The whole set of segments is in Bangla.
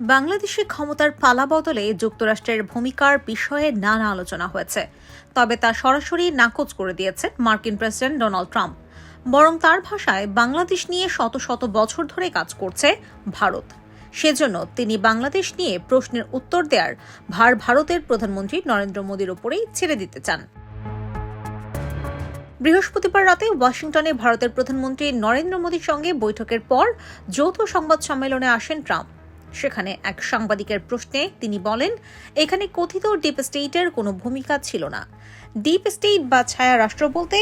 বাংলাদেশে ক্ষমতার পালা বদলে যুক্তরাষ্ট্রের ভূমিকার বিষয়ে নানা আলোচনা হয়েছে। তবে তা সরাসরি নাকচ করে দিয়েছেন মার্কিন প্রেসিডেন্ট ডোনাল্ড ট্রাম্প। বরং তার ভাষায় বাংলাদেশ নিয়ে শত শত বছর ধরে কাজ করছে ভারত। সেজন্য তিনি বাংলাদেশ নিয়ে প্রশ্নের উত্তর দেওয়ার ভার ভারতের প্রধানমন্ত্রী নরেন্দ্র মোদীর ওপরেই ছেড়ে দিতে চান। বৃহস্পতিবার রাতে ওয়াশিংটনে ভারতের প্রধানমন্ত্রী নরেন্দ্র মোদীর সঙ্গে বৈঠকের পর যৌথ সংবাদ সম্মেলনে আসেন ট্রাম্প। সেখানে এক সাংবাদিকের প্রশ্নে তিনি বলেন, এখানে কথিত ডিপ স্টেটের কোনো ভূমিকা ছিল না। ডিপ স্টেট বা ছায়া রাষ্ট্র বলতে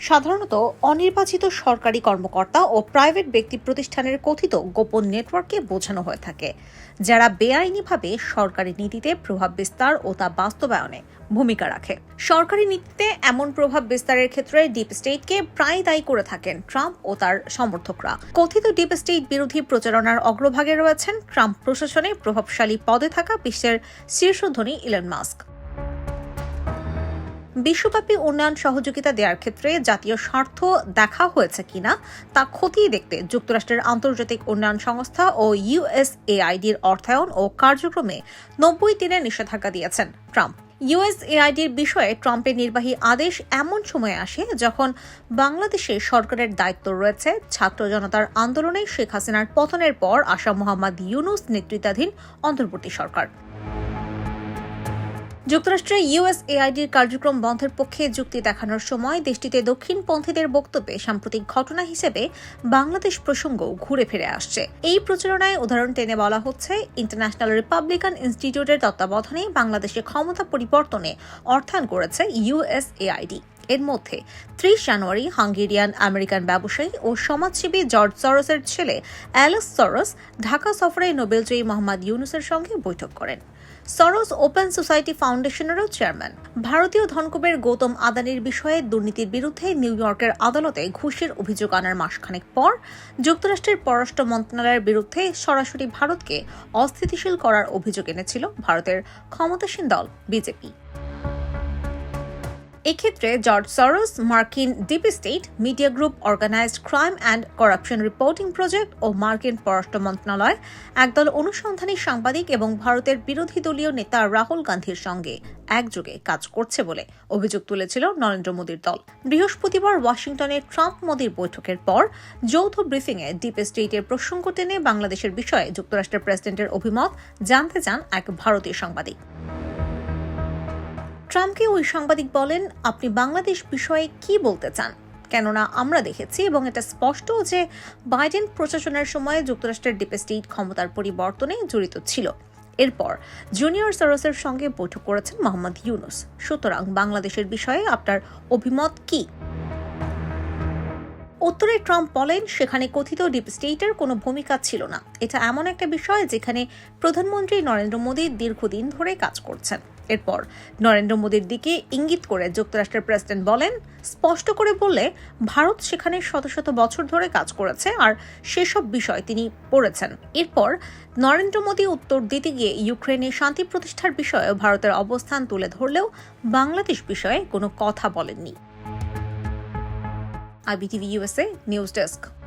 সাধারণত অনির্বাচিত সরকারি কর্মকর্তা ও প্রাইভেট ব্যক্তি প্রতিষ্ঠানের কথিত গোপন নেটওয়ার্ককে বোঝানো হয়ে থাকে, যারা বেআইনিভাবে সরকারি নীতিতে প্রভাব বিস্তার ও তা বাস্তবায়নে ভূমিকা রাখে। সরকারি নীতিতে এমন প্রভাব বিস্তারের ক্ষেত্রে ডিপ স্টেটকে প্রায় দায়ী করে থাকেন ট্রাম্প ও তার সমর্থকরা। কথিত ডিপ স্টেট বিরোধী প্রচারণার অগ্রভাগে রয়েছেন ট্রাম্প প্রশাসনে প্রভাবশালী পদে থাকা বিশ্বের শীর্ষধনী ইলন মাস্ক। বিশ্বব্যাপী উন্নয়ন সহযোগিতা দেওয়ার ক্ষেত্রে জাতীয় স্বার্থ দেখা হয়েছে কিনা তা খতিয়ে দেখতে যুক্তরাষ্ট্রের আন্তর্জাতিক উন্নয়ন সংস্থা ও ইউএসএআইডির অর্থায়ন ও কার্যক্রমে নব্বই দিনের নিষেধাজ্ঞা দিয়েছেন ট্রাম্প। ইউএসএআইডির বিষয়ে ট্রাম্পের নির্বাহী আদেশ এমন সময়ে আসে যখন বাংলাদেশে সরকারের দায়িত্ব রয়েছে, ছাত্র জনতার আন্দোলনে শেখ হাসিনার পতনের পর আসা মোহাম্মদ ইউনুস নেতৃত্বাধীন অন্তর্বর্তী সরকার। যুক্তরাষ্ট্রে ইউএসএআইডির কার্যক্রম বন্ধের পক্ষে যুক্তি দেখানোর সময় দেশটিতে দক্ষিণপন্থীদের বক্তব্যে সাম্প্রতিক ঘটনা হিসেবে বাংলাদেশ প্রসঙ্গ ঘুরে ফিরে আসছে। এই প্রচারণায় উদাহরণ টেনে বলা হচ্ছে, ইন্টারন্যাশনাল রিপাবলিকান ইনস্টিটিউটের তত্ত্বাবধানে বাংলাদেশে ক্ষমতা পরিবর্তনে অর্থায়ন করেছে ইউএসএআইডি এর মধ্যে ত্রিশ জানুয়ারি হাঙ্গেরিয়ান আমেরিকান ব্যবসায়ী ও সমাজসেবী জর্জ সরসের ছেলে অ্যালেক্স সরস ঢাকা সফরে নোবেলজয়ী মোহাম্মদ ইউনুসের সঙ্গে বৈঠক করেন। সরস ওপেন সোসাইটি ফাউন্ডেশনেরও চেয়ারম্যান। ভারতীয় ধনকুবের গৌতম আদানির বিষয়ে দুর্নীতির বিরুদ্ধে নিউ ইয়র্কের আদালতে ঘুষের অভিযোগ আনার মাসখানেক পর যুক্তরাষ্ট্রের পররাষ্ট্র মন্ত্রণালয়ের বিরুদ্ধে সরাসরি ভারতকে অস্থিতিশীল করার অভিযোগ এনেছিল ভারতের ক্ষমতাসীন দল বিজেপি। এক্ষেত্রে জর্জ সরোস মার্কিন deep state, media group organised crime and corruption reporting project ও মার্কিন পররাষ্ট্র মন্ত্রণালয়, একদল অনুসন্ধানী সাংবাদিক এবং ভারতের বিরোধী দলীয় নেতা রাহুল গান্ধীর সঙ্গে একযোগে কাজ করছে বলে অভিযোগ তুলেছিল নরেন্দ্র মোদীর দল। বৃহস্পতিবার ওয়াশিংটনে ট্রাম্প মোদীর বৈঠকের পর যৌথ ব্রিফিংয়ে ডিপ স্টেটের প্রসঙ্গ টেনে বাংলাদেশের বিষয়ে যুক্তরাষ্ট্রের প্রেসিডেন্টের অভিমত জানতে চান এক ভারতীয় সাংবাদিক। ট্রাম্পকে ওই সাংবাদিক বলেন, আপনি বাংলাদেশ বিষয়ে কি বলতে চান? কেননা আমরা দেখেছি এবং এটা স্পষ্ট যে বাইডেন প্রশাসনের সময় যুক্তরাষ্ট্রের ডিপ স্টেট ক্ষমতার পরিবর্তনে জড়িত ছিল। এরপর জুনিয়র সরোসের সঙ্গে বৈঠক করেছেন মোহাম্মদ ইউনুস। সুতরাং বাংলাদেশের বিষয়ে আপনার অভিমত কি? উত্তরে ট্রাম্প বলেন, সেখানে কথিত ডিপ স্টেটের কোনো ভূমিকা ছিল না। এটা এমন একটা বিষয় যেখানে প্রধানমন্ত্রী নরেন্দ্র মোদী দীর্ঘদিন ধরে কাজ করছেন। এরপর নরেন্দ্র মোদীর দিকে ইঙ্গিত করে যুক্তরাষ্ট্রের প্রেসিডেন্ট বলেন, স্পষ্ট করে বললে ভারত সেখানে শত শত বছর ধরে কাজ করেছে আর সেসব বিষয় তিনি পড়েছেন এরপর নরেন্দ্র মোদী উত্তর দিতে গিয়ে ইউক্রেনে শান্তি প্রতিষ্ঠার বিষয়ে ভারতের অবস্থান তুলে ধরলেও বাংলাদেশ বিষয়ে কোনো কথা বলেননি IBTV USA নিউজ Desk.